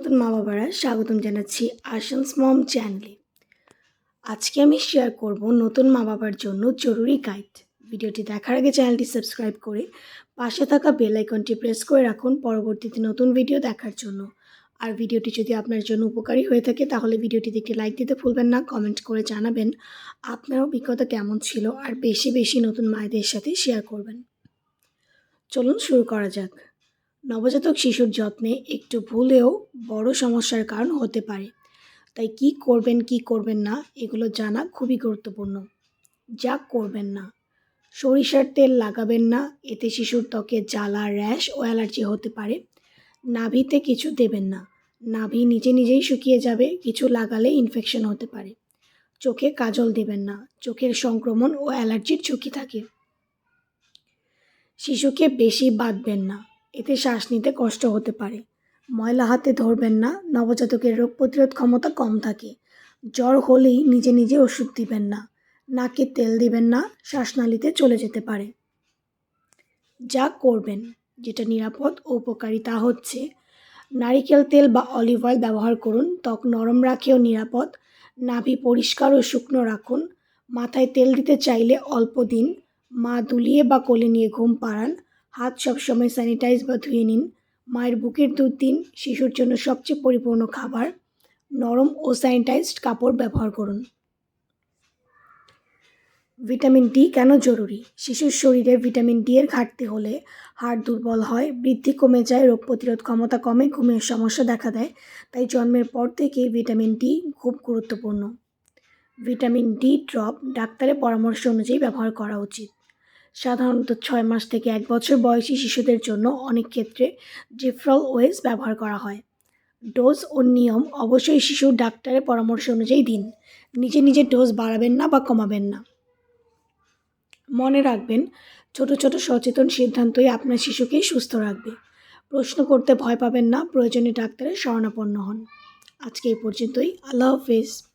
নতুন মা বাবারা, স্বাগতম জানাচ্ছি আশান্স মম চ্যানেলে। আজকে আমি শেয়ার করব নতুন মা বাবার জন্য জরুরি গাইড ভিডিওটি দেখার আগে চ্যানেলটি সাবস্ক্রাইব করে পাশে থাকা বেল আইকনটি প্রেস করে রাখুন পরবর্তীতে নতুন ভিডিও দেখার জন্য। আর ভিডিওটি যদি আপনার জন্য উপকারী হয়ে থাকে, তাহলে ভিডিওটিতে একটি লাইক দিতে ভুলবেন না কমেন্ট করে জানাবেন আপনার অভিজ্ঞতা কেমন ছিল, আর বেশি বেশি নতুন মায়েদের সাথে শেয়ার করবেন। চলুন শুরু করা যাক। নবজাতক শিশুর যত্নে একটু ভুলেও বড় সমস্যার কারণ হতে পারে। তাই কি করবেন কি করবেন না, এগুলো জানা খুবই গুরুত্বপূর্ণ। যা করবেন না, সরিষার তেল লাগাবেন না, এতে শিশুর ত্বকে জ্বালা, র্যাশ ও অ্যালার্জি হতে পারে। নাভিতে কিছু দেবেন না, নাভি নিজে নিজেই শুকিয়ে যাবে, কিছু লাগালে ইনফেকশন হতে পারে। চোখে কাজল দেবেন না, চোখের সংক্রমণ ও অ্যালার্জির ঝুঁকি থাকে। শিশুকে বেশি বাঁধবেন না এতে শ্বাস নিতে কষ্ট হতে পারে। ময়লা হাতে ধরবেন না, নবজাতকের রোগ প্রতিরোধ ক্ষমতা কম থাকে। জ্বর হলেই নিজে নিজে ওষুধ দিবেন না, নাকে তেল দিবেন না, শ্বাসনালীতে চলে যেতে পারে। যা করবেন, যেটা নিরাপদ ও উপকারী তা হচ্ছে নারিকেল তেল বা অলিভ অয়েল ব্যবহার করুন, ত্বক নরম রাখেও নিরাপদ, নাভি পরিষ্কার ও শুকনো রাখুন, মাথায় তেল দিতে চাইলে অল্প দিন, মা দুলিয়ে বা কোলে নিয়ে ঘুম পাড়ান হাত সবসময় স্যানিটাইজ বা ধুয়ে নিন। মায়ের বুকের দুধ দিন, শিশুর জন্য সবচেয়ে পরিপূর্ণ খাবার। নরম ও স্যানিটাইজড কাপড় ব্যবহার করুন। ভিটামিন ডি কেন জরুরি? শিশুর শরীরে ভিটামিন ডি এর ঘাটতি হলে হাড় দুর্বল হয়, বৃদ্ধি কমে যায়, রোগ প্রতিরোধ ক্ষমতা কমে, ঘুমের সমস্যা দেখা দেয়। তাই জন্মের পর থেকেই ভিটামিন ডি খুব গুরুত্বপূর্ণ। ভিটামিন ডি ড্রপ ডাক্তারের পরামর্শ অনুযায়ী ব্যবহার করা উচিত। সাধারণত ছয় মাস থেকে এক বছর বয়সী শিশুদের জন্য অনেক ক্ষেত্রে জিফ্রল ওয়েস ব্যবহার করা হয়। ডোজ ও নিয়ম অবশ্যই শিশুর ডাক্তারের পরামর্শ অনুযায়ী দিন। নিজে নিজে ডোজ বাড়াবেন না বা কমাবেন না। মনে রাখবেন, ছোট ছোট সচেতন সিদ্ধান্তই আপনার শিশুকে সুস্থ রাখবে। প্রশ্ন করতে ভয় পাবেন না, প্রয়োজনে ডাক্তারের শরণাপন্ন হন। আজকে এই পর্যন্তই। আল্লাহ হাফেজ।